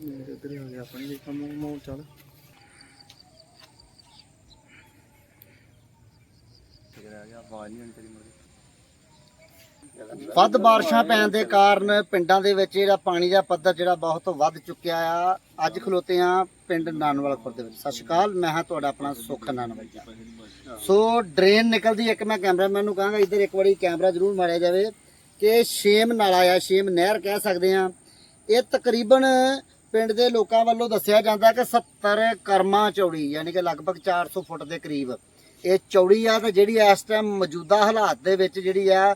ਮੇਰੇ ਇੱਧਰ ਹੀ ਗਿਆ ਆਪਣੀ ਵੀ ਮੋਲ ਚੱਲ ਵੱਧ ਬਾਰਿਸ਼ਾਂ ਪੈਣ ਦੇ ਕਾਰਨ ਪਿੰਡਾਂ ਦੇ ਵਿੱਚ ਜਿਹੜਾ ਪਾਣੀ ਦਾ ਪੱਧਰ ਜਿਹੜਾ ਬਹੁਤ ਵੱਧ ਚੁੱਕਿਆ ਆ। ਅੱਜ ਖਲੋਤੇ ਆ ਪਿੰਡ ਨਾਨਵਾਲ ਦੇ ਵਿੱਚ। ਸਤਿ ਸ਼੍ਰੀ ਅਕਾਲ, ਮੈਂ ਹਾਂ ਤੁਹਾਡਾ ਆਪਣਾ ਸੁੱਖ ਨਾਨਵਾਲ ਸੋ ਡਰੇਨ ਨਿਕਲਦੀ ਇੱਕ ਮੈਂ ਕੈਮਰਾਮੈਨ ਨੂੰ ਕਹਾਂਗਾ, ਇੱਧਰ ਇੱਕ ਵਾਰੀ ਕੈਮਰਾ ਜ਼ਰੂਰ ਮਾਰਿਆ ਜਾਵੇ ਕਿ ਸ਼ੇਮ ਨਾਲਾ ਆ, ਸ਼ੇਮ ਨਹਿਰ ਕਹਿ ਸਕਦੇ ਆ। ਇਹ ਤਕਰੀਬਨ ਪਿੰਡ ਦੇ ਲੋਕਾਂ ਵੱਲੋਂ ਦੱਸਿਆ ਜਾਂਦਾ ਕਿ 70 ਕਰਮਾ ਚੌੜੀ, ਯਾਨੀ ਕਿ ਲਗਭਗ 400 ਫੁੱਟ ਦੇ ਕਰੀਬ, ਇਹ ਚੌੜੀ ਆ ਤੇ ਜਿਹੜੀ ਇਸ ਟਾਈਮ ਮੌਜੂਦਾ ਹਾਲਾਤ ਦੇ ਵਿੱਚ ਜਿਹੜੀ ਆ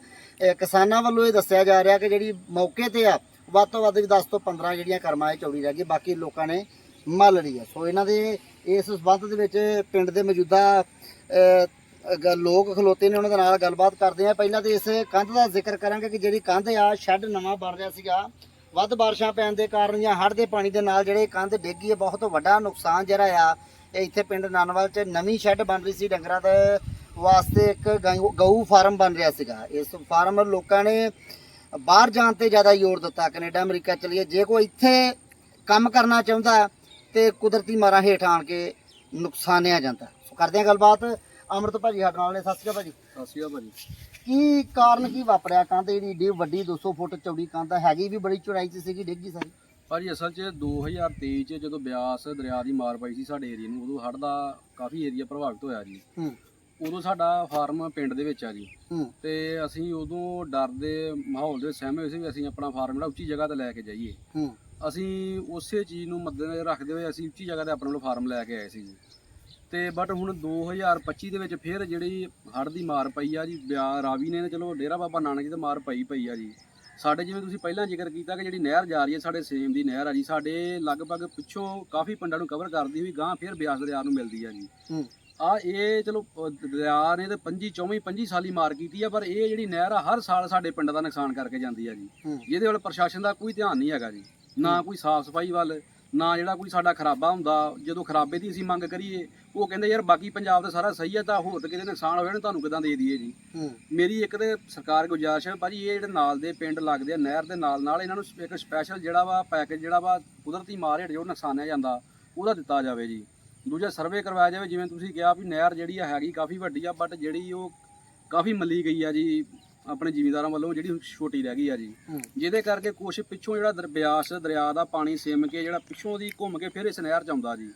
ਕਿਸਾਨਾਂ ਵੱਲੋਂ ਇਹ ਦੱਸਿਆ ਜਾ ਰਿਹਾ ਕਿ ਜਿਹੜੀ ਮੌਕੇ ਤੇ ਆ, ਵੱਧ ਤੋਂ ਵੱਧ ਵੀ 10 ਤੋਂ 15 ਜਿਹੜੀਆਂ ਕਰਮਾਂ ਇਹ ਚੌੜੀ ਰਹਿ ਗਈ, ਬਾਕੀ ਲੋਕਾਂ ਨੇ ਮੱਲ ਲਈ ਆ। ਸੋ ਇਹਨਾਂ ਦੇ ਇਸ ਸੰਬੰਧ ਦੇ ਵਿੱਚ ਪਿੰਡ ਦੇ ਮੌਜੂਦਾ ਲੋਕ ਖਲੋਤੇ ਨੇ, ਉਹਨਾਂ ਦੇ ਨਾਲ ਗੱਲਬਾਤ ਕਰਦੇ ਆ। ਪਹਿਲਾਂ ਤੇ ਇਸ ਕੰਧ ਦਾ ਜ਼ਿਕਰ ਕਰਾਂਗੇ ਕਿ ਜਿਹੜੀ ਕੰਧ ਆ, ਸ਼ੈੱਡ ਨਵਾਂ ਬਣ ਰਿਹਾ ਸੀਗਾ। ਵੱਧ ਬਾਰਿਸ਼ਾਂ ਪੈਣ ਦੇ ਕਾਰਨ ਜਾਂ ਹੜ੍ਹ ਦੇ ਪਾਣੀ ਦੇ ਨਾਲ ਜਿਹੜੇ ਕੰਧ ਡਿੱਗੀ ਹੈ, ਬਹੁਤ ਵੱਡਾ ਨੁਕਸਾਨ ਜਿਹੜਾ ਆ, ਇਹ ਇੱਥੇ ਪਿੰਡ ਨਾਨਵਾਲ 'ਚ ਨਵੀਂ ਸ਼ੈੱਡ ਬਣ ਰਹੀ ਸੀ ਡੰਗਰਾਂ ਦੇ ਵਾਸਤੇ ਇੱਕ ਗਊ- ਗਊ ਫਾਰਮ ਬਣ ਰਿਹਾ ਸੀਗਾ। ਇਸ ਫਾਰਮ ਲੋਕਾਂ ਨੇ ਬਾਹਰ ਜਾਣ ਤੇ ਜ਼ਿਆਦਾ ਜ਼ੋਰ ਦਿੱਤਾ। ਕੈਨੇਡਾ, ਅਮਰੀਕਾ ਚਲੀਏ, ਜੇ ਕੋਈ ਇੱਥੇ ਕੰਮ ਕਰਨਾ ਚਾਹੁੰਦਾ ਤੇ ਕੁਦਰਤੀ ਮਾਰਾਂ ਹੇਠ ਆਣ ਕੇ ਨੁਕਸਾਨਿਆ ਜਾਂਦਾ। ਸੋ ਕਰਦੇ ਹਾਂ ਗੱਲਬਾਤ। ਅਮਰਤ ਭਾਜੀ ਸਾਡੇ ਨਾਲ ਨੇ ਸਤਿ ਸ਼੍ਰੀ ਅਕਾਲ ਭਾਜੀ। ਸਾਸੀਆ ਭਾਜੀ। ਕੀ ਕਾਰਨ ਕੀ ਵਾਪਰਿਆ? ਕੰਧ ਜਿਹੜੀ ਏਡੀ ਵੱਡੀ 200 ਫੁੱਟ ਚੌੜੀ ਕੰਧ ਹੈਗੀ ਵੀ ਬੜੀ ਚੌੜਾਈ 'ਚ ਸੀਗੀ ਡਿੱਗੀ ਸਾਰੀ? ਭਾਜੀ ਅਸਲ 'ਚ 2023 'ਚ ਜਦੋਂ ਬਿਆਸ ਦਰਿਆ ਦੀ ਮਾਰ ਪਈ ਸੀ ਸਾਡੇ ਏਰੀਆ ਨੂੰ ਉਦੋਂ ਹੜ੍ਹ ਦਾ ਕਾਫੀ ਏਰੀਆ ਪ੍ਰਭਾਵਿਤ ਹੋਇਆ ਜੀ। ਹੂੰ। ਉਦੋਂ ਸਾਡਾ ਫਾਰਮ ਪਿੰਡ ਦੇ ਵਿੱਚ ਆ ਜੀ। ਹੂੰ। ਤੇ ਅਸੀਂ ਉਦੋਂ ਡਰ ਦੇ ਮਾਹੌਲ ਦੇ ਸਹਿਮੇ ਹੋਏ ਸੀ ਵੀ ਅਸੀਂ ਆਪਣਾ ਫਾਰਮ ਜਿਹੜਾ ਉੱਚੀ ਜਗ੍ਹਾ ਤੇ ਲੈ ਕੇ ਜਾਈਏ। ਹੂੰ। ਅਸੀਂ ਉਸੇ ਚੀਜ਼ ਨੂੰ ਮੱਦੇਨਜ਼ਰ ਰੱਖਦੇ ਹੋਏ ਅਸੀਂ ਉੱਚੀ ਜਗ੍ਹਾ ਤੇ ਆਪਣੇ ਫਾਰਮ ਲੈ ਕੇ ਆਏ ਸੀ ਜੀ। ਤੇ ਬਟ ਹੁਣ 2025 ਦੇ ਵਿੱਚ ਫਿਰ ਜਿਹੜੀ ਹੜ੍ਹ ਦੀ ਮਾਰ ਪਈ ਆ ਜੀ ਬਿਆ ਰਾਵੀ ਨੇ ਚਲੋ ਡੇਰਾ ਬਾਬਾ ਨਾਨਕ ਜੀ ਤੇ ਮਾਰ ਪਈ ਪਈ ਆ ਜੀ। ਸਾਡੇ ਜਿਵੇਂ ਤੁਸੀਂ ਪਹਿਲਾਂ ਜ਼ਿਕਰ ਕੀਤਾ ਕਿ ਜਿਹੜੀ ਨਹਿਰ ਜਾ ਰਹੀ ਹੈ ਸਾਡੇ ਸੇਮ ਦੀ ਨਹਿਰ ਆ ਜੀ ਸਾਡੇ ਲਗਭਗ ਪਿੱਛੋਂ ਕਾਫੀ ਪਿੰਡਾਂ ਨੂੰ ਕਵਰ ਕਰਦੀ ਹੋਈ ਗਾਂ ਫਿਰ ਬਿਆਸ ਦਰਿਆ ਨੂੰ ਮਿਲਦੀ ਆ ਜੀ। ਹੂੰ। ਆ ਇਹ ਚਲੋ ਅਹ ਦਰਿਆ ਨੇ ਤੇ 25 24 25 ਸਾਲੀ ਮਾਰ ਕੀਤੀ ਆ ਪਰ ਇਹ ਜਿਹੜੀ ਨਹਿਰ ਆ ਹਰ ਸਾਲ ਸਾਡੇ ਪਿੰਡ ਦਾ ਨੁਕਸਾਨ ਕਰਕੇ ਜਾਂਦੀ ਆ ਜੀ। ਹੂੰ। ਜਿਹਦੇ ਵੱਲ ਪ੍ਰਸ਼ਾਸਨ ਦਾ ਕੋਈ ਧਿਆਨ ਨਹੀਂ ਹੈਗਾ ਜੀ। ਨਾ ਕੋਈ ਸਾਫ਼ ਸਫ਼ਾਈ ਵੱਲ ਨਾ ਜਿਹੜਾ ਕੋਈ ਸਾਡਾ ਖਰਾਬਾ ਹੁੰਦਾ ਜਦੋਂ ਖਰਾਬੇ ਦੀ ਅਸੀਂ ਮੰਗ ਕਰੀਏ ਉਹ ਕਹਿੰਦੇ ਯਾਰ ਬਾਕੀ ਪੰਜਾਬ ਦਾ ਸਾਰਾ ਸਹੀ ਹੈ ਤਾਂ ਹੋਰ ਤਾਂ ਕਿਤੇ ਨੁਕਸਾਨ ਹੋਇਆ ਨਾ ਤੁਹਾਨੂੰ ਕਿਦਾਂ ਦੇ ਦਈਏ ਜੀ? ਮੇਰੀ ਇੱਕ ਤੇ ਸਰਕਾਰ ਗੁਜ਼ਾਰਿਸ਼ ਹੈ ਭਾਜੀ ਇਹ ਜਿਹੜੇ ਨਾਲ ਦੇ ਪਿੰਡ ਲੱਗਦੇ ਆ ਨਹਿਰ ਦੇ ਨਾਲ ਨਾਲ ਇਹਨਾਂ ਨੂੰ ਇੱਕ ਸਪੈਸ਼ਲ ਜਿਹੜਾ ਵਾ ਪੈਕੇਜ ਜਿਹੜਾ ਵਾ ਕੁਦਰਤੀ ਮਾਰ ਹੇਠ ਜੋ ਨੁਕਸਾਨਿਆ ਜਾਂਦਾ ਉਹਦਾ ਦਿੱਤਾ ਜਾਵੇ ਜੀ। ਦੂਜਾ ਸਰਵੇ ਕਰਵਾਇਆ ਜਾਵੇ ਜਿਵੇਂ ਤੁਸੀਂ ਕਿਹਾ ਵੀ ਨਹਿਰ ਜਿਹੜੀ ਹੈਗੀ ਕਾਫੀ ਵੱਡੀ ਆ ਬਟ ਜਿਹੜੀ ਉਹ ਕਾਫੀ ਮੱਲੀ ਗਈ ਆ ਜੀ ਆਪਣੇ ਜ਼ਿਮੀਂਦਾਰਾਂ ਵੱਲੋਂ ਜਿਹੜੀ ਛੋਟੀ ਰਹਿ ਗਈ ਆ ਜੀ। ਜਿਹਦੇ ਕਰਕੇ ਕੁਛ ਪਿੱਛੋਂ ਜਿਹੜਾ ਦਰ- ਬਿਆਸ ਦਰਿਆ ਦਾ ਪਾਣੀ ਸਿਮ ਕੇ ਜਿਹੜਾ ਪਿੱਛੋਂ ਦੀ ਘੁੰਮ ਕੇ ਫਿਰ ਇਸ ਨਹਿਰ ਚ ਆਉਂਦਾ ਜੀ।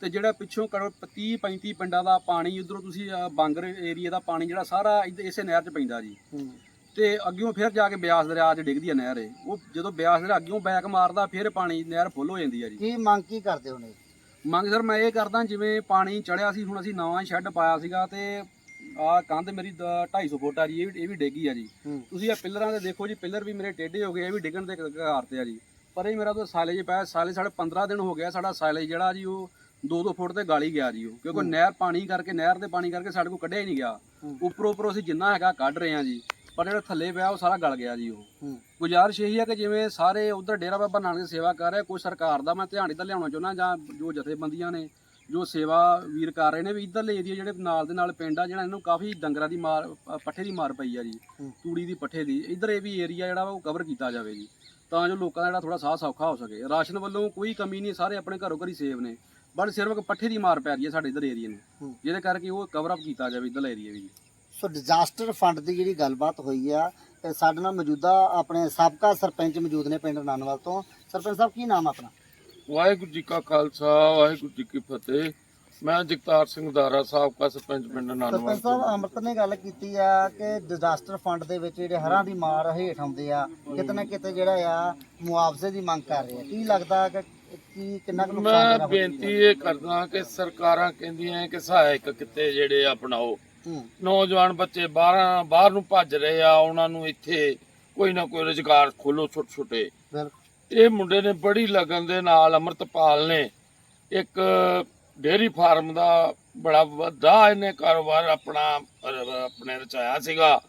ਤੇ ਜਿਹੜਾ ਪਿੱਛੋਂ ਕਰੋ 30 35 ਪਿੰਡਾਂ ਦਾ ਪਾਣੀ ਉਧਰੋਂ ਤੁਸੀਂ ਬਾਂਗਰ ਏਰੀਆ ਦਾ ਪਾਣੀ ਜਿਹੜਾ ਸਾਰਾ ਇਸੇ ਨਹਿਰ ਚ ਪੈਂਦਾ ਜੀ। ਤੇ ਅੱਗਿਓਂ ਫਿਰ ਜਾ ਕੇ ਬਿਆਸ ਦਰਿਆ 'ਚ ਡਿੱਗਦੀ ਆ ਨਹਿਰ ਇਹ। ਉਹ ਜਦੋਂ ਬਿਆਸ ਦਰਿਆ ਅੱਗਿਓਂ ਬੈਕ ਮਾਰਦਾ ਫਿਰ ਪਾਣੀ ਨਹਿਰ ਫੁੱਲ ਹੋ ਜਾਂਦੀ ਆ ਜੀ। ਕੀ ਮੰਗ ਕੀ ਕਰਦੇ ਹੋ ਨੇ ਮੰਗ ਸਰ ਮੈਂ ਇਹ ਕਰਦਾ ਜਿਵੇਂ ਪਾਣੀ ਚੜਿਆ ਸੀ ਹੁਣ ਅਸੀਂ ਨਵਾਂ ਸ਼ੈੱਡ ਪਾਇਆ ਸੀਗਾ ਤੇ ਆ ਕੰਧ ਮੇਰੀ ਦ- 250 ਫੁੱਟ ਆ ਜੀ ਇਹ ਵੀ ਇਹ ਵੀ ਡਿੱਗੀ ਆ ਜੀ। ਤੁਸੀਂ ਇਹ ਪਿੱਲਰਾਂ ਤੇ ਦੇਖੋ ਜੀ ਪਿੱਲਰ ਵੀ ਮੇਰੇ ਟੇਢੇ ਹੋ ਗਏ ਇਹ ਵੀ ਡਿੱਗਣ ਦੇ ਘਾਰ ਤੇ ਆ ਜੀ। ਪਰ ਇਹ ਮੇਰਾ ਤਾਂ ਸਾਲੇਜ ਪਿਆ ਸਾਲੇ ਸਾਡੇ 15 ਦਿਨ ਹੋ ਗਿਆ ਸਾਡਾ ਸਾਲੇਜ ਜਿਹੜਾ ਜੀ ਉਹ 2-2 ਫੁੱਟ ਤੇ ਗਾਲੀ ਗਿਆ ਜੀ ਉਹ। ਕਿਉਂਕਿ ਨਹਿਰ ਪਾਣੀ ਕਰਕੇ ਨਹਿਰ ਦੇ ਪਾਣੀ ਕਰਕੇ ਸਾਡੇ ਕੋਲ ਕੱਢਿਆ ਹੀ ਨਹੀਂ ਗਿਆ। ਉੱਪਰੋਂ ਉੱਪਰੋਂ ਅਸੀਂ ਜਿੰਨਾ ਹੈਗਾ ਕੱਢ ਰਹੇ ਹਾਂ ਜੀ। ਪਰ ਜਿਹੜਾ ਥੱਲੇ ਪਿਆ ਉਹ ਸਾਰਾ ਗਲ ਗਿਆ ਜੀ ਉਹ। ਗੁਜ਼ਾਰਿਸ਼ ਇਹੀ ਹੈ ਕਿ ਜਿਵੇਂ ਸਾਰੇ ਉਧਰ ਡੇਰਾ ਬਾਬਾ ਨਾਨਕ ਦੀ ਸੇਵਾ ਕਰ ਰਹੇ ਕੋਈ ਸਰਕਾਰ ਦਾ ਮੈਂ ਧਿਆਨ ਇੱਧਰ ਲਿਆਉਣਾ ਚਾਹੁੰਦਾ ਜਾਂ ਜੋ ਜਥੇਬੰਦੀਆਂ ਨੇ ਜੋ ਸੇਵਾ ਵੀਰ ਕਰ ਰਹੇ ਨੇ ਵੀ ਇੱਧਰਲੇ ਏਰੀਆ ਜਿਹੜੇ ਨਾਲ ਦੇ ਨਾਲ ਪਿੰਡ ਆ ਜਿਹੜਾ ਇਹਨੂੰ ਕਾਫੀ ਡੰਗਰਾਂ ਦੀ ਮਾਰ ਪੱਠੇ ਦੀ ਮਾਰ ਪਈ ਆ ਜੀ। ਤੂੜੀ ਦੀ ਪੱਠੇ ਦੀ ਇੱਧਰ ਇਹ ਵੀ ਏਰੀਆ ਜਿਹੜਾ ਉਹ ਕਵਰ ਕੀਤਾ ਜਾਵੇ ਜੀ। ਤਾਂ ਜੋ ਲੋਕਾਂ ਦਾ ਜਿਹੜਾ ਥੋੜਾ ਸਾਹ ਸੌਖਾ ਹੋ ਸਕੇ। ਰਾਸ਼ਨ ਵੱਲੋਂ ਕੋਈ ਕਮੀ ਨਹੀਂ ਸਾਰੇ ਆਪਣੇ ਘਰੋਂ ਘਰੀ ਸੇਵ ਨੇ। ਬਟ ਸਿਰਫ ਪੱਠੇ ਦੀ ਮਾਰ ਪੈ ਰਹੀ ਹੈ ਸਾਡੇ ਇੱਧਰ ਏਰੀਆ ਨੂੰ। ਜਿਹਦੇ ਕਰਕੇ ਉਹ ਕਵਰ ਅਪ ਕੀਤਾ ਜਾਵੇ ਇੱਧਰਲਾ ਏਰੀਆ ਵੀ ਜੀ। ਸੋ ਡਿਜ਼ਾਸਟਰ ਫੰਡ ਦੀ ਜਿਹੜੀ ਗੱਲਬਾਤ ਹੋਈ ਆ ਤੇ ਸਾਡੇ ਨਾਲ ਮੌਜੂਦਾ ਆਪਣੇ ਸਾਬਕਾ ਸਰਪੰਚ ਮੌਜੂਦ ਨੇ ਪਿੰਡ ਨਾਨਵਾਲ ਤੋਂ। ਸਰਪੰਚ ਸਾਹਿਬ ਕੀ ਨਾਮ ਆਪਣਾ? ਵਾਹਿਗੁਰੂ ਜੀ ਕਾ ਖਾਲਸਾ ਵਾਹਿਗੁਰੂ ਜੀ ਕੀ ਫਤਿਹ। ਮੈਂ ਜਗਤਾਰ ਸਿੰਘ ਦਾਰਾ ਸਾਬਕਾ ਸਰਪੰਚ ਪਿੰਡ ਨਾਨਵਾਲ ਸਰਪੰਚ ਸਾਹਿਬ ਅੰਮ੍ਰਿਤ ਨੇ ਗੱਲ ਕੀਤੀ ਆ ਕਿ ਡਿਜ਼ਾਸਟਰ ਫੰਡ ਦੇ ਵਿੱਚ ਜਿਹੜੇ ਹੜ੍ਹਾਂ ਦੀ ਮਾਰ ਹੇਠ ਆਉਂਦੇ ਆ ਕਿਤੇ ਨਾ ਕਿਤੇ ਜਿਹੜਾ ਆ ਮੁਆਵਜ਼ੇ ਦੀ ਮੰਗ ਕਰ ਰਹੇ ਆ। ਕੀ ਲੱਗਦਾ ਕਿ ਕੀ ਕਿੰਨਾ ਕੁ ਨੁਕਸਾਨ ਮੈਂ ਬੇਨਤੀ ਇਹ ਕਰਦਾ ਕਿ ਸਰਕਾਰਾਂ ਕਹਿੰਦੀਆਂ ਕਿ ਸਹਾਇਕ ਕਿਤੇ ਜਿਹੜੇ ਅਪਣਾਓ। ਨੌਜਵਾਨ ਬੱਚੇ ਬਾਹਰ ਬਾਹਰ ਨੂੰ ਭੱਜ ਰਹੇ ਆ ਉਹਨਾਂ ਨੂੰ ਇੱਥੇ ਕੋਈ ਨਾ ਕੋਈ ਰੁਜ਼ਗਾਰ ਖੋਲੋ ਛੋਟੇ ਛੋਟੇ ਇਹ ਮੁੰਡੇ ਨੇ ਬੜੀ ਲਗਨ ਦੇ ਨਾਲ ਅਮਰਤਪਾਲ ਨੇ ਇੱਕ ਡੇਅਰੀ ਫਾਰਮ ਦਾ ਬੜਾ ਵੱਡਾ ਇਹਨੇ ਕਾਰੋਬਾਰ ਆਪਣਾ ਆਪਣੇ ਰਚਾਇਆ ਸੀਗਾ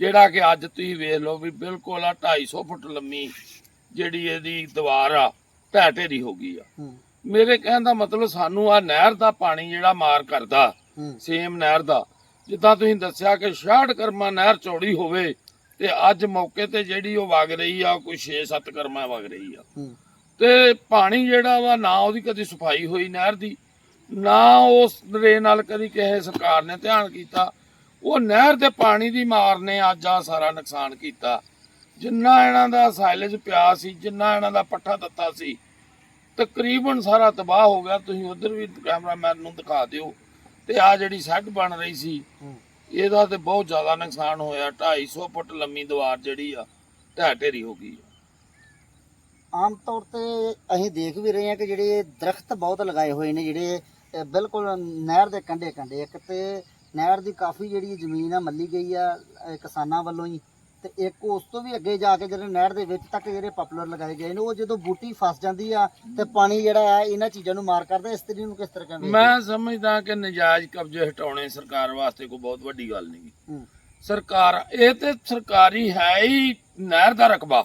ਜਿਹੜਾ ਕਿ ਅੱਜ ਤੁਸੀਂ ਵੇਖ ਲਓ ਵੀ ਬਿਲਕੁਲ ਆ 250 ਫੁੱਟ ਲੰਮੀ ਜਿਹੜੀ ਇਹਦੀ ਦੀਵਾਰ ਆ ਢਹਿ ਢੇਰੀ ਹੋ ਗਈ ਆ। ਮੇਰੇ ਕਹਿਣ ਦਾ ਮਤਲਬ ਸਾਨੂੰ ਆ ਨਹਿਰ ਦਾ ਪਾਣੀ ਜਿਹੜਾ ਮਾਰ ਕਰਦਾ ਸੇਮ ਨਹਿਰ ਦਾ ਜਿੱਦਾਂ ਤੁਸੀਂ ਦੱਸਿਆ ਕਿ 66 ਕਰਮਾ ਨਹਿਰ ਚੌੜੀ ਹੋਵੇ ਤੇ ਅੱਜ ਮੌਕੇ ਤੇ ਜਿਹੜੀ ਉਹ ਵਗ ਰਹੀ ਆ ਕੋਈ 6-7 ਕਰਮਾ ਵਗ ਰਹੀ ਆ। ਤੇ ਪਾਣੀ ਜਿਹੜਾ ਵਾ ਨਾ ਉਹਦੀ ਕਦੀ ਸਫ਼ਾਈ ਹੋਈ ਨਹਿਰ ਦੀ ਨਾ ਉਸ ਰੇ ਨਾਲ ਕਦੀ ਕਿਸੇ ਸਰਕਾਰ ਨੇ ਧਿਆਨ ਕੀਤਾ। ਉਹ ਨਹਿਰ ਦੇ ਪਾਣੀ ਦੀ ਮਾਰ ਨੇ ਅੱਜ ਆ ਸਾਰਾ ਨੁਕਸਾਨ ਕੀਤਾ। ਜਿੰਨਾ ਇਹਨਾਂ ਦਾ ਸਾਇਲੇਜ ਪਿਆ ਸੀ ਜਿੰਨਾ ਇਹਨਾਂ ਦਾ ਪੱਠਾ ਦਿੱਤਾ ਸੀ ਤਕਰੀਬਨ ਸਾਰਾ ਤਬਾਹ ਹੋ ਗਿਆ। ਤੁਸੀਂ ਉਧਰ ਵੀ ਕੈਮਰਾਮੈਨ ਨੂੰ ਦਿਖਾ ਦਿਓ। ਤੇ ਆ ਜਿਹੜੀ ਸੈੱਟ ਬਣ ਰਹੀ ਸੀ। ਇਹਦਾ ਤੇ ਬਹੁਤ ਜ਼ਿਆਦਾ ਨੁਕਸਾਨ ਹੋਇਆ। 250 ਫੁੱਟ ਲੰਮੀ ਦੀਵਾਰ ਜਿਹੜੀ ਆ ਢਹਿ ਢੇਰੀ ਹੋ ਗਈ ਆਮ ਤੌਰ ਤੇ ਅਸੀਂ ਦੇਖ ਵੀ ਰਹੇ ਹਾਂ ਕਿ ਜਿਹੜੇ ਦਰਖਤ ਬਹੁਤ ਲਗਾਏ ਹੋਏ ਨੇ ਜਿਹੜੇ ਅਹ, ਬਿਲਕੁਲ ਨਹਿਰ ਦੇ ਕੰਢੇ ਕੰਢੇ ਇੱਕ ਤੇ ਨਹਿਰ ਦੀ ਕਾਫੀ ਜਿਹੜੀ ਜ਼ਮੀਨ ਆ ਮੱਲੀ ਗਈ ਆ ਅਹ, ਕਿਸਾਨਾਂ ਵੱਲੋਂ ਹੀ। ਤੇ ਇੱਕ ਉਸ ਤੋਂ ਵੀ ਅੱਗੇ ਜਾ ਕੇ ਜਿਹੜੇ ਨਹਿਰ ਦੇ ਵਿੱਚ ਤੱਕ ਜਿਹੜੇ ਪਪੂਲਰ ਲਗਾਏ ਗਏ ਨੇ ਉਹ ਜਦੋਂ ਬੂਟੀ ਫਸ ਜਾਂਦੀ ਆ ਤੇ ਪਾਣੀ ਜਿਹੜਾ ਆ ਇਹਨਾਂ ਚੀਜ਼ਾਂ ਨੂੰ ਮਾਰ ਕਰਦਾ ਇਸ ਤਰੀਕੇ ਨੂੰ ਕਿਸ ਤਰ੍ਹਾਂ ਕਹਿੰਦੇ ਮੈਂ ਸਮਝਦਾ ਕਿ ਨਜਾਇਜ਼ ਕਬਜ਼ੇ ਹਟਾਉਣੇ ਸਰਕਾਰ ਵਾਸਤੇ ਕੋਈ ਬਹੁਤ ਵੱਡੀ ਗੱਲ ਨਹੀਂ। ਸਰਕਾਰ ਇਹ ਤੇ ਸਰਕਾਰੀ ਹੈ ਹੀ ਨਹਿਰ ਦਾ ਰਕਬਾ।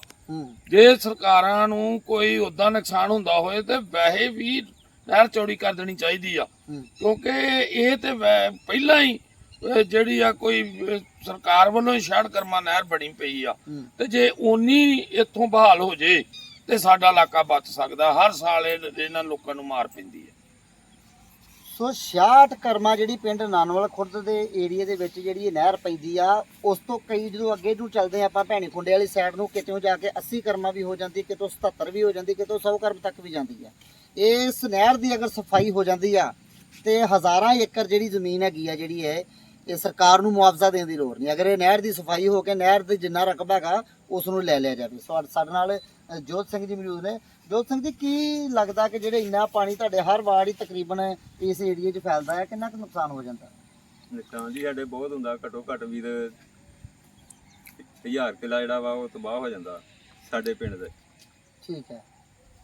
ਜੇ ਸਰਕਾਰਾਂ ਨੂੰ ਕੋਈ ਉਦਾਂ ਨੁਕਸਾਨ ਹੁੰਦਾ ਹੋਏ ਤੇ ਵੈਸੇ ਵੀ ਨਹਿਰ ਚੌੜੀ ਕਰ ਦੇਣੀ ਚਾਹੀਦੀ ਆ। ਕਿਉਂਕਿ ਇਹ ਤੇ ਪਹਿਲਾਂ ਹੀ ਜਿਹੜੀ ਆ ਕੋਈ ਸਰਕਾਰ ਵੱਲੋਂ ਹੀ ਸ਼ਹਿਰ ਕਰਮਾ ਨਹਿਰ ਬਣੀ ਪਈ ਆ। ਤੇ ਜੇ ਉਨੀ ਇੱਥੋਂ ਬਹਾਲ ਹੋ ਜੇ ਤੇ ਸਾਡਾ ਇਲਾਕਾ ਬਚ ਸਕਦਾ। ਹਰ ਸਾਲ ਇਹ- ਇਹਨਾਂ ਲੋਕਾਂ ਨੂੰ ਮਾਰ ਪੈਂਦੀ ਹੈ। ਸੋ 66 ਕਰਮਾ ਜਿਹੜੀ ਪਿੰਡ ਨਾਨਵਾਲ ਖੁਰਦ ਦੇ ਏਰੀਆ ਦੇ ਵਿੱਚ ਜਿਹੜੀ ਇਹ ਨਹਿਰ ਪੈਂਦੀ ਆ ਉਸ ਤੋਂ ਕਈ ਜਦੋਂ ਅੱਗੇ ਨੂੰ ਚੱਲਦੇ ਆਪਾਂ ਭੈਣੀ ਖੁੰਡੇ ਵਾਲੀ ਸਾਈਡ ਨੂੰ ਕਿਤੇੋਂ ਜਾ ਕੇ 80 ਕਰਮਾ ਵੀ ਹੋ ਜਾਂਦੀ ਕਿਤੋਂ 77 ਵੀ ਹੋ ਜਾਂਦੀ ਕਿਤੋਂ 100 ਕਰਮ ਤੱਕ ਵੀ ਜਾਂਦੀ ਆ। ਇਸ ਨਹਿਰ ਦੀ ਅਗਰ ਸਫ਼ਾਈ ਹੋ ਜਾਂਦੀ ਆ ਤੇ ਹਜ਼ਾਰਾਂ ਏਕੜ ਜਿਹੜੀ ਜ਼ਮੀਨ ਹੈਗੀ ਆ ਜਿਹੜੀ ਹੈ ਇਹ ਸਰਕਾਰ ਨੂੰ ਮੁਆਵਜ਼ਾ ਦੇਣ ਦੀ ਲੋੜ ਨਹੀਂ। ਅਗਰ ਇਹ ਨਹਿਰ ਦੀ ਸਫ਼ਾਈ ਹੋ ਕੇ ਨਹਿਰ ਦੇ ਜਿੰਨਾ ਰਕਬਾ ਹੈਗਾ ਉਸ ਨੂੰ ਲੈ ਲਿਆ ਜਾਵੇ। ਸੋ ਸਾਡੇ ਨਾਲ ਜੋਤ ਸਿੰਘ ਜੀ ਮੌਜੂਦ ਨੇ। ਜੋਤ ਸਿੰਘ ਜੀ ਕੀ ਲੱਗਦਾ ਕਿ ਜਿਹੜੇ ਇੰਨਾ ਪਾਣੀ ਤੁਹਾਡੇ ਹਰ ਵਾਰ ਹੀ ਤਕਰੀਬਨ ਇਸ ਏਰੀਏ 'ਚ ਫੈਲਦਾ ਹੈ ਕਿੰਨਾ ਕੁ ਨੁਕਸਾਨ ਹੋ ਜਾਂਦਾ? ਨੁਕਸਾਨ ਜੀ ਸਾਡੇ ਬਹੁਤ ਹੁੰਦਾ ਘੱਟੋ ਘੱਟ ਵੀ ਤੇ 1000 ਕਿਲਾ ਜਿਹੜਾ ਵਾ ਉਹ ਤਬਾਹ ਹੋ ਜਾਂਦਾ ਸਾਡੇ ਪਿੰਡ ਦੇ। ਠੀਕ ਹੈ।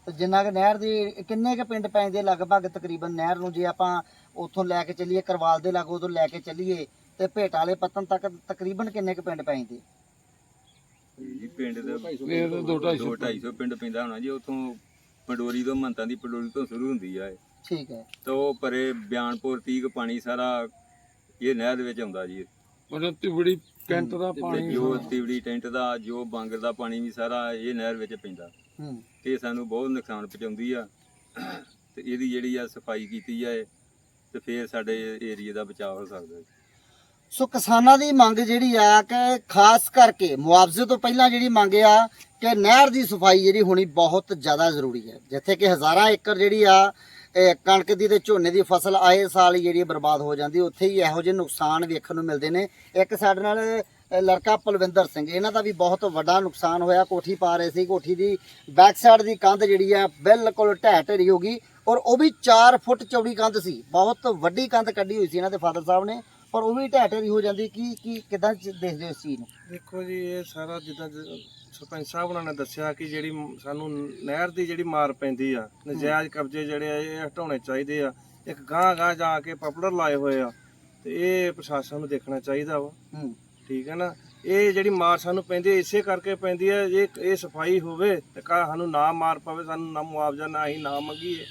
ਤੇ ਜਿੰਨਾ ਕਿ ਨਹਿਰ ਦੀ ਕਿੰਨੇ ਕੁ ਪਿੰਡ ਪੈਂਦੇ ਲਗਭਗ ਤਕਰੀਬਨ ਨਹਿਰ ਨੂੰ ਜੇ ਆਪਾਂ ਉੱਥੋਂ ਲੈ ਕੇ ਚੱਲੀਏ ਕਰਵਾਲ ਦੇ ਲਾਗੋਂ ਤੋਂ ਲੈ ਕੇ ਚੱਲੀਏ ਤੇ ਭੇਟਾ ਵਾਲੇ ਪੱਤਨ ਤੱਕ ਤਕਰੀਬਨ ਕਿੰਨੇ ਕੁ ਪਿੰਡ ਪੈਂਦੇ? ਜੀ ਪਿੰਡ ਦੇ ਇਹ ਤਾਂ ਦੋ ਢਾਈ ਸੌ 250 ਪਿੰਡ ਪੈਂਦਾ ਹੋਣਾ ਜੀ ਉਥੋਂ ਪੰਡੋਰੀ ਤੋਂ ਮੰਤਾਂ ਦੀ ਪੰਡੋਰੀ ਤੋਂ ਸ਼ੁਰੂ ਹੁੰਦੀ ਆ ਇਹ। ਠੀਕ ਹੈ। ਤੇ ਉਹ ਪਰੇ ਬਿਆਨਪੁਰ ਤੀਕ ਪਾਣੀ ਸਾਰਾ ਇਹ ਨਹਿਰ ਦੇ ਵਿੱਚ ਆਉਂਦਾ ਜੀ। ਉਹਨੇ ਤਿਬੜੀ ਕੈਂਟ ਦਾ ਪਾਣੀ ਜੋ ਤਿਵੜੀ ਟੈਂਟ ਦਾ ਜੋ ਬਾਂਗਰ ਦਾ ਪਾਣੀ ਵੀ ਸਾਰਾ ਇਹ ਨਹਿਰ ਵਿੱਚ ਪੈਂਦਾ। ਹੂੰ ਤੇ ਸਾਨੂੰ ਬਹੁਤ ਨੁਕਸਾਨ ਪਹੁੰਚਾਉਂਦੀ ਆ। ਤੇ ਇਹਦੀ ਜਿਹੜੀ ਆ ਸਫ਼ਾਈ ਕੀਤੀ ਜਾਏ, ਤੇ ਫੇਰ ਸਾਡੇ ਏਰੀਆ ਦਾ ਬਚਾਅ ਹੋ ਸਕਦਾ ਜੀ। ਸੋ ਕਿਸਾਨਾਂ ਦੀ ਮੰਗ ਜਿਹੜੀ ਆ ਕਿ ਖਾਸ ਕਰਕੇ ਮੁਆਵਜ਼ੇ ਤੋਂ ਪਹਿਲਾਂ ਜਿਹੜੀ ਮੰਗ ਆ ਕਿ ਨਹਿਰ ਦੀ ਸਫ਼ਾਈ ਜਿਹੜੀ ਹੋਣੀ ਬਹੁਤ ਜ਼ਿਆਦਾ ਜ਼ਰੂਰੀ ਹੈ। ਜਿੱਥੇ ਕਿ ਹਜ਼ਾਰਾਂ ਏਕੜ ਜਿਹੜੀ ਆ ਕਣਕ ਦੀ ਤੇ ਝੋਨੇ ਦੀ ਫਸਲ ਆਏ ਸਾਲ ਹੀ ਜਿਹੜੀ ਬਰਬਾਦ ਹੋ ਜਾਂਦੀ, ਉੱਥੇ ਹੀ ਇਹੋ ਜਿਹੇ ਨੁਕਸਾਨ ਵੇਖਣ ਨੂੰ ਮਿਲਦੇ ਨੇ। ਇੱਕ ਸਾਡੇ ਨਾਲ ਲੜਕਾ ਪਲਵਿੰਦਰ ਸਿੰਘ। ਇਹਨਾਂ ਦਾ ਵੀ ਬਹੁਤ ਵੱਡਾ ਨੁਕਸਾਨ ਹੋਇਆ। ਕੋਠੀ ਪਾ ਰਹੇ ਸੀ। ਕੋਠੀ ਦੀ ਬੈਕ ਸਾਈਡ ਦੀ ਕੰਧ ਜਿਹੜੀ ਆ ਬਿਲਕੁਲ ਢਹਿ ਢੇਰੀ ਹੋ ਗਈ ਔਰ ਉਹ ਵੀ 4 ਫੁੱਟ ਚੌੜੀ ਕੰਧ ਸੀ। ਬਹੁਤ ਵੱਡੀ ਕੰਧ ਕੱਢੀ ਹੋਈ ਸੀ ਇਹਨਾਂ ਦੇ ਫਾਦਰ ਸਾਹਿਬ ਨੇ ਪਰ ਉਹ ਵੀ ਢਹਿ ਢੇਰੀ ਹੋ ਜਾਂਦੀ। ਕੀ ਕੀ ਕਿਦਾਂ ਦੇਖਦੇ ਹੋ ਇਸ ਚੀਜ਼ ਨੂੰ? ਦੇਖੋ ਜੀ ਇਹ ਸਾਰਾ ਜਿੱਦਾਂ ਸਰਪੰਚ ਸਾਹਿਬ ਉਹਨਾਂ ਨੇ ਦੱਸਿਆ ਕਿ ਜਿਹੜੀ ਸਾਨੂੰ ਨਹਿਰ ਦੀ ਜਿਹੜੀ ਮਾਰ ਪੈਂਦੀ ਆ ਨਜਾਇਜ਼ ਕਬਜ਼ੇ ਜਿਹੜੇ ਆ ਇਹ ਹਟਾਉਣੇ ਚਾਹੀਦੇ ਆ। ਇੱਕ ਗਾਂ ਗਾਂ ਜਾ ਕੇ ਪਪਲਰ ਲਾਏ ਹੋਏ ਆ ਤੇ ਇਹ ਪ੍ਰਸ਼ਾਸਨ ਨੂੰ ਦੇਖਣਾ ਚਾਹੀਦਾ ਵਾ। ਹੂੰ। ਠੀਕ ਹੈ ਨਾ? ਇਹ ਜਿਹੜੀ ਮਾਰ ਸਾਨੂੰ ਪੈਂਦੀ ਹੈ ਇਸੇ ਕਰਕੇ ਪੈਂਦੀ ਹੈ ਜੇ ਇਹ ਸਫ਼ਾਈ ਹੋਵੇ ਤੇ ਕਾ ਸਾਨੂੰ ਨਾ ਮਾਰ ਪਵੇ ਸਾਨੂੰ ਨਾ ਮੁਆਵਜ਼ਾ ਨਾ ਹੀ ਨਾ ਮੰਗੀਏ।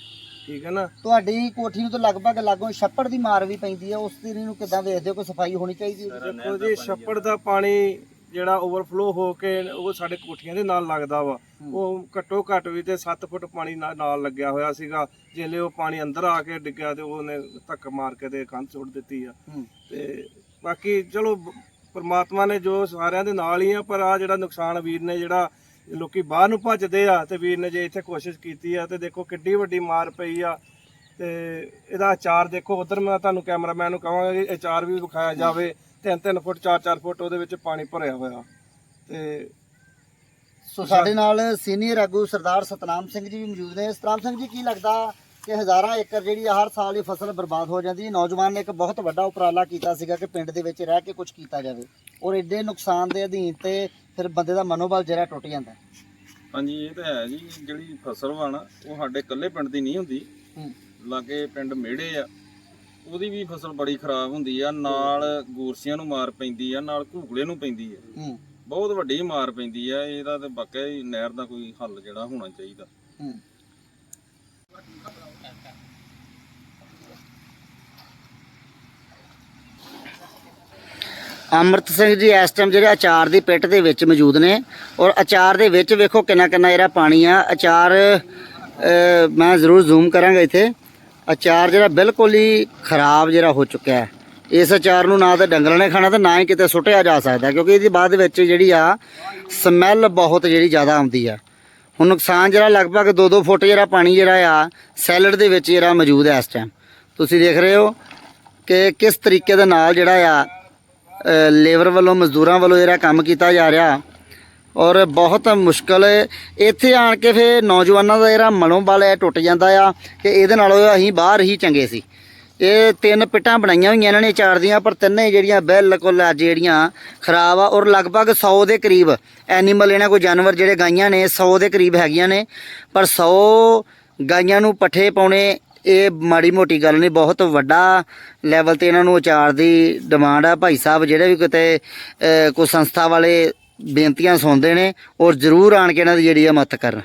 ਠੀਕ ਹੈ ਨਾ? ਤੁਹਾਡੀ ਕੋਠੀ ਨੂੰ ਤਾਂ ਲਗਭਗ ਲਾਗੋਂ ਛੱਪੜ ਦੀ ਮਾਰ ਵੀ ਪੈਂਦੀ ਆ ਉਸ ਤੇਰੀ ਨੂੰ ਕਿਦਾਂ ਵੇਖਦੇ ਹੋ ਕੋਈ ਸਫ਼ਾਈ ਹੋਣੀ ਚਾਹੀਦੀ ਹੈ? ਦੇਖੋ ਜੀ ਛੱਪੜ ਦਾ ਪਾਣੀ ਜਿਹੜਾ ਓਵਰਫਲੋ ਹੋ ਕੇ ਉਹ ਸਾਡੇ ਕੋਠੀਆਂ ਦੇ ਨਾਲ ਲੱਗਦਾ ਵਾ। ਹੂੰ। ਉਹ ਘੱਟੋ ਘੱਟ ਵੀ ਤੇ 7 ਫੁੱਟ ਪਾਣੀ ਨਾਲ ਲੱਗਿਆ ਹੋਇਆ ਸੀਗਾ। ਜਿਲੇ ਉਹ ਪਾਣੀ ਅੰਦਰ ਆ ਕੇ ਡਿੱਗਿਆ ਤੇ ਉਹਨੇ ਧੱਕ ਮਾਰ ਕੇ ਤੇ ਕੰਧ ਸੁੱਟ ਦਿੱਤੀ ਆ। ਹੂੰ। ਤੇ ਬਾਕੀ ਚਲੋ ਪਰਮਾਤਮਾ ਨੇ ਜੋ ਸਾਰਿਆਂ ਦੇ ਨਾਲ ਹੀ ਆ, ਪਰ ਆ ਜਿਹੜਾ ਨੁਕਸਾਨ ਵੀਰ ਨੇ ਜਿਹੜਾ ਲੋਕੀ ਬਾਹਰ ਨੂੰ ਭੱਜਦੇ ਆ ਤੇ ਵੀਰ ਨੇ ਜੇ ਇੱਥੇ ਕੋਸ਼ਿਸ਼ ਕੀਤੀ ਆ ਤੇ ਦੇਖੋ ਕਿੱਡੀ ਵੱਡੀ ਮਾਰ ਪਈ ਆ ਤੇ ਇਹਦਾ ਅਚਾਰ ਦੇਖੋ, ਉਧਰ ਮੈਂ ਤੁਹਾਨੂੰ ਕੈਮਰਾਮੈਨ ਨੂੰ ਕਹਾਂਗਾ ਕਿ ਅਚਾਰ ਵੀ ਵਿਖਾਇਆ ਜਾਵੇ। ਤਿੰਨ ਤਿੰਨ ਫੁੱਟ, ਚਾਰ ਚਾਰ ਫੁੱਟ ਉਹਦੇ ਵਿੱਚ ਪਾਣੀ ਭਰਿਆ ਹੋਇਆ। ਤੇ ਸੋ ਸਾਡੇ ਨਾਲ ਸੀਨੀਅਰ ਆਗੂ ਸਰਦਾਰ ਸਤਨਾਮ ਸਿੰਘ ਜੀ ਵੀ ਮੌਜੂਦ ਨੇ। ਸਤਨਾਮ ਸਿੰਘ ਜੀ, ਕੀ ਲੱਗਦਾ ਕਿ ਹਜ਼ਾਰਾਂ ਏਕੜ ਜਿਹੜੀ ਹਰ ਸਾਲ ਹੀ ਫਸਲ ਬਰਬਾਦ ਹੋ ਜਾਂਦੀ ਹੈ। ਨੌਜਵਾਨ ਨੇ ਇੱਕ ਬਹੁਤ ਵੱਡਾ ਉਪਰਾਲਾ ਕੀਤਾ ਸੀਗਾ ਕਿ ਪਿੰਡ ਦੇ ਵਿੱਚ ਰਹਿ ਕੇ ਕੁਝ ਕੀਤਾ ਜਾਵੇ। ਔਰ ਐਡੇ ਨੁਕਸਾਨ ਦੇ ਅਧੀਨ ਤੇ ਫਿਰ ਬੰਦੇ ਦਾ ਮਨੋਬਲ ਜਿਹੜਾ ਟੁੱਟ ਜਾਂਦਾ ਹਾਂਜੀ ਇਹ ਤਾਂ ਹੈ ਜੀ। ਜਿਹੜੀ ਫਸਲ ਵਾ ਨਾ ਉਹ ਸਾਡੇ ਇਕੱਲੇ ਪਿੰਡ ਦੀ ਨਹੀਂ ਹੁੰਦੀ। ਲਾਗੇ ਪਿੰਡ ਮਿਹੜੇ ਆ। ਉਹਦੀ ਵੀ ਫਸਲ ਬੜੀ ਖਰਾਬ ਹੁੰਦੀ ਆ। ਨਾਲ ਗੂਰਸੀਆਂ ਨੂੰ ਮਾਰ ਪੈਂਦੀ ਆ ਨਾਲ ਘੂਗਲੇ ਨੂੰ ਪੈਂਦੀ ਆ। ਬਹੁਤ ਵੱਡੀ ਮਾਰ ਪੈਂਦੀ ਆ। ਇਹਦਾ ਤੇ ਵਾਕਿਆ ਨਹਿਰ ਦਾ ਕੋਈ ਹੱਲ ਜਿਹੜਾ ਹੋਣਾ ਚਾਹੀਦਾ। ਅਮਰਤ ਸਿੰਘ ਜੀ ਇਸ ਟਾਈਮ ਜਿਹੜੇ ਅਚਾਰ ਦੀ ਪਿੱਟ ਦੇ ਵਿੱਚ ਮੌਜੂਦ ਨੇ ਔਰ ਅਚਾਰ ਦੇ ਵਿੱਚ ਵੇਖੋ ਕਿੰਨਾ ਕਿੰਨਾ ਜਿਹੜਾ ਪਾਣੀ ਆ, ਅਚਾਰ ਮੈਂ ਜ਼ਰੂਰ ਜ਼ੂਮ ਕਰਾਂਗਾ ਇੱਥੇ। ਅਚਾਰ ਜਿਹੜਾ ਬਿਲਕੁਲ ਹੀ ਖਰਾਬ ਜਿਹੜਾ ਹੋ ਚੁੱਕਿਆ ਹੈ। ਇਸ ਅਚਾਰ ਨੂੰ ਨਾ ਤਾਂ ਡੰਗਰਾਂ ਨੇ ਖਾਣਾ ਤੇ ਨਾ ਹੀ ਕਿਤੇ ਸੁੱਟਿਆ ਜਾ ਸਕਦਾ, ਕਿਉਂਕਿ ਇਹਦੀ ਬਾਅਦ ਵਿੱਚ ਜਿਹੜੀ ਆ ਸਮੈਲ ਬਹੁਤ ਜਿਹੜੀ ਜ਼ਿਆਦਾ ਆਉਂਦੀ ਆ। ਹੁਣ ਨੁਕਸਾਨ ਜਿਹੜਾ ਲਗਭਗ 2-2 ਫੁੱਟ ਜਿਹੜਾ ਪਾਣੀ ਜਿਹੜਾ ਆ ਸੈਲਡ ਦੇ ਵਿੱਚ ਜਿਹੜਾ ਮੌਜੂਦ ਹੈ ਇਸ ਟਾਈਮ ਤੁਸੀਂ ਦੇਖ ਰਹੇ ਹੋ ਕਿ ਕਿਸ ਤਰੀਕੇ ਦੇ ਨਾਲ ਜਿਹੜਾ ਆ ਲੇਬਰ ਵੱਲੋਂ, ਮਜ਼ਦੂਰਾਂ ਵੱਲੋਂ ਜਿਹੜਾ ਕੰਮ ਕੀਤਾ ਜਾ ਰਿਹਾ ਔਰ ਬਹੁਤ ਮੁਸ਼ਕਲ ਇੱਥੇ ਆਣ ਕੇ ਫਿਰ ਨੌਜਵਾਨਾਂ ਦਾ ਜਿਹੜਾ ਮਨੋਬਲ ਹੈ ਟੁੱਟ ਜਾਂਦਾ ਆ ਕਿ ਇਹਦੇ ਨਾਲੋਂ ਅਸੀਂ ਬਾਹਰ ਹੀ ਚੰਗੇ ਸੀ। ਇਹ ਤਿੰਨ ਪਿੱਟਾਂ ਬਣਾਈਆਂ ਹੋਈਆਂ ਇਹਨਾਂ ਨੇ, ਚਾਰ ਦੀਆਂ, ਪਰ ਤਿੰਨੇ ਜਿਹੜੀਆਂ ਬਿਲਕੁਲ ਅੱਜ ਜਿਹੜੀਆਂ ਖਰਾਬ ਆ ਔਰ ਲਗਭਗ 100 ਦੇ ਕਰੀਬ ਐਨੀਮਲ ਇਹਨਾਂ ਕੋਈ ਜਾਨਵਰ ਜਿਹੜੇ ਗਾਈਆਂ ਨੇ 100 ਦੇ ਕਰੀਬ ਹੈਗੀਆਂ ਨੇ। ਪਰ 100 ਗਾਈਆਂ ਨੂੰ ਪੱਠੇ ਪਾਉਣੇ ਇਹ ਮਾੜੀ ਮੋਟੀ ਗੱਲ ਨਹੀਂ ਬਹੁਤ ਵੱਡਾ ਲੈਵਲ ਤੇ ਇਹਨਾਂ ਨੂੰ ਅਚਾਰ ਦੀ ਡਿਮਾਂਡ ਆ। ਭਾਈ ਸਾਹਿਬ ਜਿਹੜੇ ਵੀ ਕਿਤੇ ਅਹ, ਕੋਈ ਸੰਸਥਾ ਵਾਲੇ ਬੇਨਤੀਆਂ ਸੁਣਦੇ ਨੇ ਔਰ ਜ਼ਰੂਰ ਆਣ ਕੇ ਇਹਨਾਂ ਦੀ ਜਿਹੜੀ ਆ ਮਦਦ ਕਰਨ।